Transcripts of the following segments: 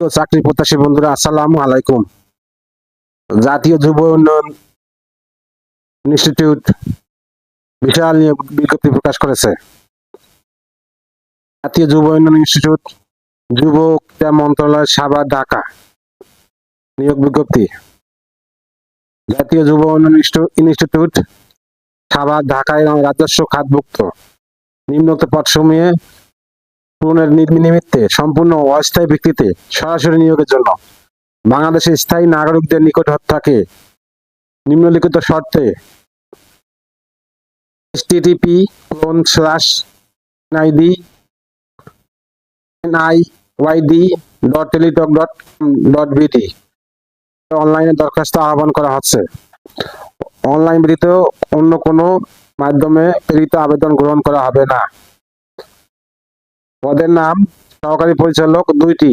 চাকরি প্রত্যাশী বন্ধুরা, আসসালামু আলাইকুম। জাতীয় যুব উন্নয়ন ইনস্টিটিউট বিশাল বিজ্ঞপ্তি প্রকাশ করেছে। জাতীয় যুব উন্নয়ন ইনস্টিটিউট, যুব ক্রীড়া মন্ত্রণালয় সাভার ঢাকা। নিয়োগ বিজ্ঞপ্তি। জাতীয় যুব উন্নয়ন ইনস্টিটিউট সাভার ঢাকায় রাজস্ব খাতভুক্ত। নিম্নোক্ত পদসমূহে পূরণের নিমিত্তে সম্পূর্ণ অস্থায়ী ভিত্তিতে সরাসরি নিয়োগের জন্য বাংলাদেশের স্থায়ী নাগরিকদের নিকট হত্যাকে নিম্নলিখিত শর্তে http colon slash NID NIYD dot Teletalk dot dot BD অনলাইনে দরখাস্ত আহ্বান করা হচ্ছে। অনলাইন ব্যতীত অন্য কোনো মাধ্যমে প্রেরিত আবেদন গ্রহণ করা হবে না। পদের নাম সহকারী পরিচালক দুইটি।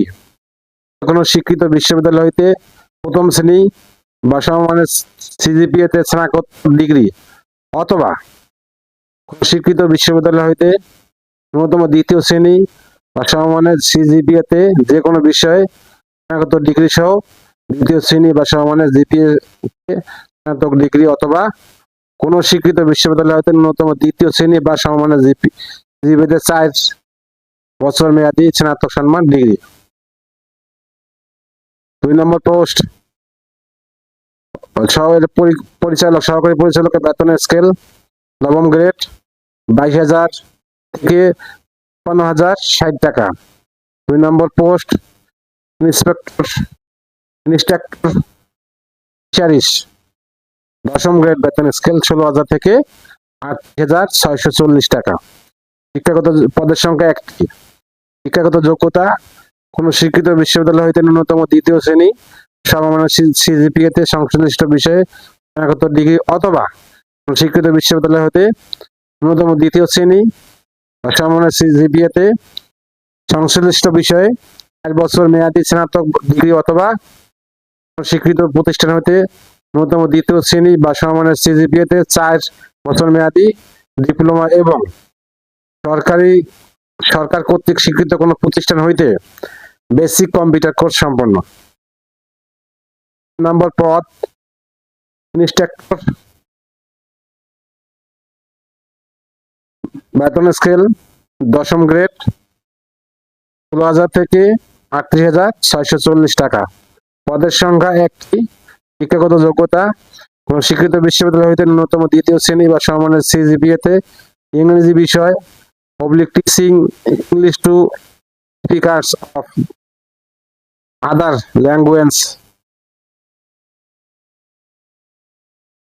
কোনো স্বীকৃত বিশ্ববিদ্যালয় হইতে প্রথম শ্রেণি বা সমমানের সিজিপিএ তে স্নাতক ডিগ্রি অথবা স্বীকৃত বিশ্ববিদ্যালয় হইতে ন্যূনতম দ্বিতীয় শ্রেণি বা সমমানের সিজিপিএ তে যে কোনো বিষয়ে স্নাতক ডিগ্রি সহ দ্বিতীয় শ্রেণি বা সমমানের জিপিএ স্নাতক ডিগ্রি অথবা কোনো স্বীকৃত বিশ্ববিদ্যালয় হইতে ন্যূনতম দ্বিতীয় শ্রেণি বা সমমানের জিপি জিপিএ চার বছর মেয়াদি স্নাতক সম্মান ডিগ্রি। দুই নম্বর পোস্ট। পরিচালক, সহকারী পরিচালকের বেতনের স্কেল নবম গ্রেড বাইশ হাজার থেকে পনেরো হাজার ষাট টাকা। দুই নম্বর পোস্ট, ইন্সপেক্টর, ইন্সট্রাক্টর ফিশারিস দশম গ্রেড বেতন স্কেল ষোলো হাজার থেকে আট হাজার ছয়শো চল্লিশ টাকা। শিক্ষাগত পদের সংখ্যা একটি। শিক্ষাগত যোগ্যতা, কোন শিক্ষিত বিশ্ববিদ্যালয় হইতে ন্যূনতম দ্বিতীয় শ্রেণি সমমানের সিজিপিএ তে সংশ্লিষ্ট বিষয়ে স্নাতকোত্তর ডিগ্রি অথবা শিক্ষিত বিশ্ববিদ্যালয় হতে ন্যূনতম দ্বিতীয় শ্রেণি সমমানের সিজিপিএ তে সংশ্লিষ্ট বিষয়ে চার বছর মেয়াদী স্নাতক ডিগ্রি অথবা স্বীকৃত প্রতিষ্ঠান হতে ন্যূনতম দ্বিতীয় শ্রেণি বা সমমানের সিজিপিএ তে চার বছর মেয়াদী ডিপ্লোমা এবং সরকারি সরকার কর্তৃক স্বীকৃত কোনো প্রতিষ্ঠান হইতে বেসিক কম্পিউটার কোর্স সম্পন্ন। নম্বর পদ, ইনস্ট্রাক্টর, বেতন স্কেল, দশম গ্রেড, ষোলো হাজার থেকে আটত্রিশ হাজার ছয়শো চল্লিশ টাকা। পদের সংখ্যা একটি, শিক্ষাগত যোগ্যতা স্বীকৃত বিশ্ববিদ্যালয় হইতে ন্যূনতম দ্বিতীয় শ্রেণি বা সমানের সিজিপিএ তে ইংরেজি বিষয় public teaching English to speakers of other language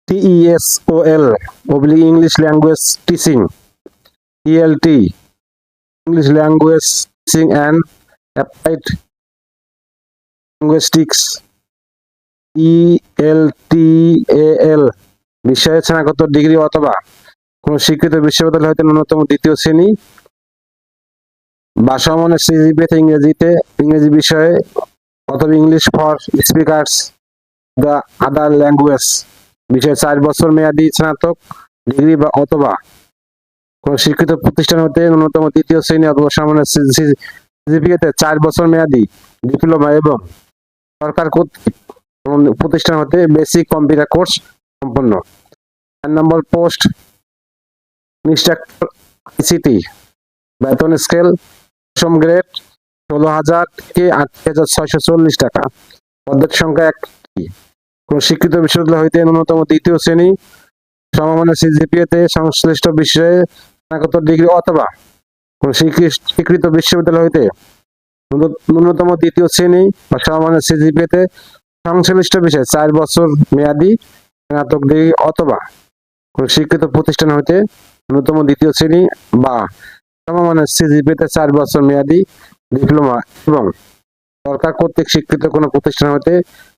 TESOL oblique English language teaching ELT English language teaching and applied linguistics E ELTAL বিষয়ে স্নাতকোত্তর ডিগ্রি অথবা কোন স্বীকৃত বিশ্ববিদ্যালয় হইতে ন্যূনতম দ্বিতীয় শ্রেণি। বা সমানের সিজিপিএতে ইংরেজিতে, ইংরেজি বিষয়ে অথবা English for speakers the other language. বিষয়ে চার বছর মেয়াদি স্নাতক, ডিগ্রি বা অথবা কোন স্বীকৃত প্রতিষ্ঠান হতে ন্যূনতম দ্বিতীয় শ্রেণি অথবা সমানের সিজিপিএতে চার বছর মেয়াদী ডিপ্লোমা এবং সরকার কর্তৃক প্রতিষ্ঠান হতে বেসিক কম্পিউটার কোর্স সম্পন্ন। চার নম্বর পোস্ট আইসিটি বেতন স্কেল দশম গ্রেড ষোলো হাজার থেকে আট হাজার ছয়শো চল্লিশ টাকা। পদের সংখ্যা একটি কোন স্বীকৃত বিশ্ববিদ্যালয় হইতে ন্যূনতম দ্বিতীয় শ্রেণি, সমমানের সিজিপিএ তে সংশ্লিষ্ট বিষয়ে স্নাতকোত্তর ডিগ্রি অথবা কোন স্বীকৃ- স্বীকৃত বিশ্ববিদ্যালয় হইতে ন্যূন- ন্যূনতম দ্বিতীয় শ্রেণি বা সমমানের সিজিপিএ তে সংশ্লিষ্ট বিষয়ে চার বছর মেয়াদী স্নাতক ডিগ্রি অথবা কোন স্বীকৃত প্রতিষ্ঠান হইতে ন্যূনতম দ্বিতীয় শ্রেণি বা সমমানের সিজিপিতে চার বছর মেয়াদী ডিপ্লোমা এবং সরকার কর্তৃক স্বীকৃত কোনো প্রতিষ্ঠান হতে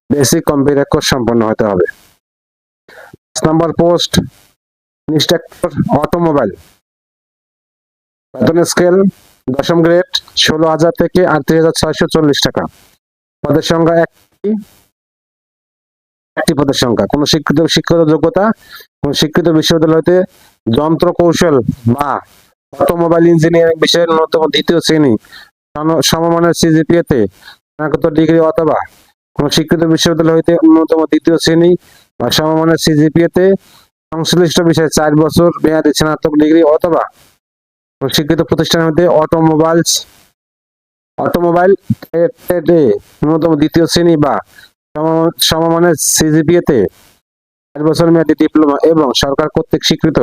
বেসিক কম্পিউটার কোর্স সম্পন্ন হতে হবে। পাঁচ নম্বর পোস্ট, ইনস্ট্রাক্টর অটোমোবাইল। বেতন স্কেল দশম গ্রেড, ষোলো হাজার থেকে আটত্রিশ হাজার ছয়শো চল্লিশ টাকা। পদের সংখ্যা একটি। একটি পদের সংখ্যা। কোন শিক্ষিত শিক্ষিত যোগ্যতা, কোন শিক্ষিত বিশ্ববিদ্যালয় হতে যন্ত্র কৌশল বা অটোমোবাইল ইঞ্জিনিয়ারিং বিষয়ের ন্যূনতম দ্বিতীয় শ্রেণি সম- সমমানের সিজিপিএ তে স্নাতক ডিগ্রি অথবা কোন শিক্ষিত বিশ্ববিদ্যালয় হইতে ন্যূনতম দ্বিতীয় শ্রেণি বা সমমানের সিজিপিএ তে সংশ্লিষ্ট বিষয়ে চার বছর মেয়াদী স্নাতক ডিগ্রি অথবা শিক্ষিত প্রতিষ্ঠান হইতে অটোমোবাইলস, অটোমোবাইল ন্যূনতম দ্বিতীয় শ্রেণি বা সম- সমমানের সিজিপিএ চার বছর মেয়াদী ডিপ্লোমা এবং সরকার কর্তৃক স্বীকৃত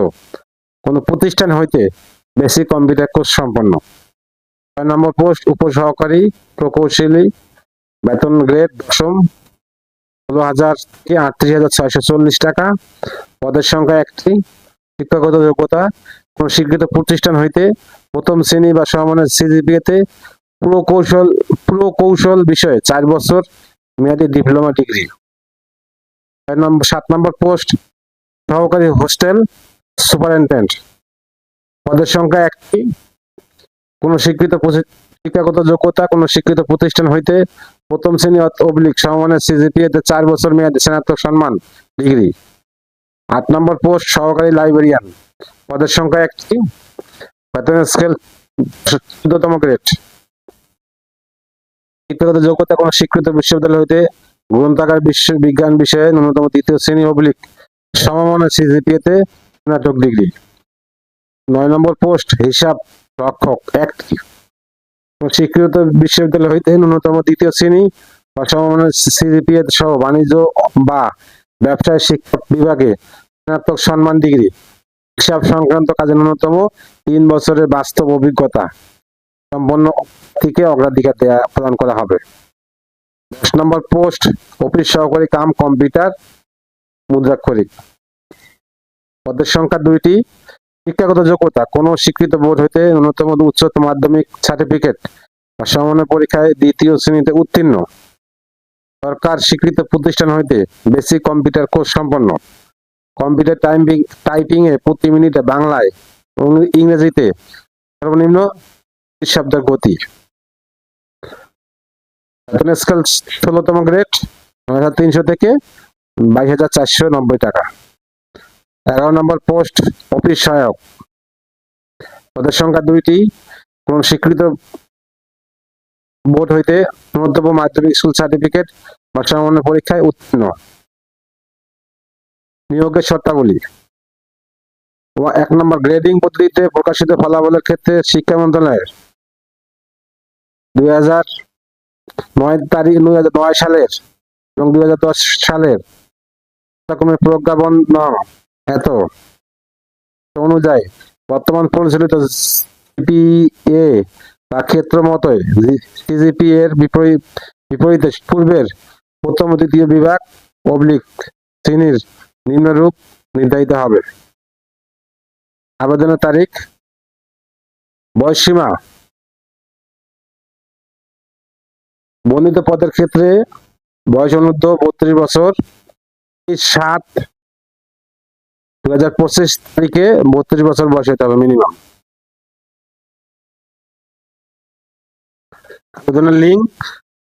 কোনো প্রতিষ্ঠান হইতে বেসিক কম্পিউটার কোর্স সম্পন্ন। ছয় নম্বর পোস্ট উপসহকারী, প্রকৌশলী, বেতন গ্রেড দশম, ষোলো হাজার থেকে আটত্রিশ হাজার ছয়শো চল্লিশ টাকা। পদের সংখ্যা একটি। শিক্ষাগত যোগ্যতা, কোন স্বীকৃত প্রতিষ্ঠান হইতে প্রথম শ্রেণি বা সমানের সিজিপিএ তে প্রকৌশল প্রকৌশল বিষয়ে চার বছর মেয়াদী ডিপ্লোমা ডিগ্রি সাত নম্বর পোস্ট, সহকারী হোস্টেল সুপারিনটেন্ডেন্ট। পদের সংখ্যা একটি। কোন স্বীকৃত শিক্ষাগত যোগ্যতা, কোন স্বীকৃত প্রতিষ্ঠান হইতে প্রথম শ্রেণি অবলিক সমমানের সিজিপিএ তে চার বছর মেয়াদী স্নাতক সম্মান ডিগ্রি। আট নম্বর পোস্ট, সহকারী লাইব্রেরিয়ান। পদের সংখ্যা একটি। বেতন স্কেল চোদ্দতম গ্রেড। শিক্ষাগত যোগ্যতা, কোন স্বীকৃত বিশ্ববিদ্যালয় হইতে গ্রন্থাগার বিশ্ব, বিজ্ঞান বিষয়ে ন্যূনতম দ্বিতীয় শ্রেণি অবলিক সমমানের সিজিপিএ তে স্নাতক ডিগ্রি। নয় নম্বর পোস্ট, হিসাব রক্ষক কোন স্বীকৃত বিশ্ববিদ্যালয় হইতে ন্যূনতম দ্বিতীয় শ্রেণি বা সমমানের সিজিপিএ সহ বাণিজ্য বা ব্যবসায় শিক্ষা বিভাগে স্নাতক সম্মান ডিগ্রি। হিসাব সংক্রান্ত কাজে ন্যূনতম তিন বছরের বাস্তব অভিজ্ঞতা সম্পন্ন থেকে অগ্রাধিকার দেয়া প্রদান করা হবে। দশ নম্বর পোস্ট অফিস সহকারী কাম কম্পিউটার মুদ্রাক্ষরিক। পদের সংখ্যা দুইটি। শিক্ষাগত যোগ্যতা, কোন স্বীকৃত বোর্ড হইতে ন্যূনতম উচ্চতর মাধ্যমিক সার্টিফিকেট বা সমানের পরীক্ষায় দ্বিতীয় শ্রেণীতে উত্তীর্ণ। সরকার স্বীকৃত প্রতিষ্ঠান হইতে বেসিক কম্পিউটার কোর্স সম্পন্ন। কম্পিউটার টাইপিং টাইপিং এ প্রতি মিনিটে বাংলায় ইংরেজিতে সর্বনিম্ন শব্দের গতি। বেতন স্কেল ষোলোতম গ্রেড নয় হাজার তিনশো থেকে বাইশ হাজার চারশো নব্বই টাকা। এগারো নম্বর পোস্ট অফিস সহায়ক। পদের সংখ্যা দুইটি। কোন স্বীকৃত বোর্ড হইতে ন্যূনতম মাধ্যমিক স্কুল সার্টিফিকেট বা সমমান্য পরীক্ষায় উত্তীর্ণ। নিয়োগের শর্তাবলী। এক নম্বর গ্রেডিং পদ্ধতিতে প্রকাশিত ফলাফলের ক্ষেত্রে শিক্ষা মন্ত্রণালয়ের দুই হাজার নয় তারিখ দুই হাজার নয় সালের এবং দুই হাজার দশ সালের রকমের প্রজ্ঞাপন এত। অনুযায়ী বর্তমান পরিচালিত সিপিএ বা ক্ষেত্র মতোই সিজিপি এর বিপরীত, বিপরীতে পূর্বের প্রথম দ্বিতীয় বিভাগ অবলিক শ্রেণির নিম্নরূপ নির্ধারিত হবে। আবেদনের তারিখ বয়সীমা বর্ণিত পদের ক্ষেত্রে বয়স অনুদ্ধ বত্রিশ বছর সাত দু হাজার পঁচিশ তারিখে বত্রিশ বছর বয়স হতে হবে মিনিমাম আবেদনের লিঙ্ক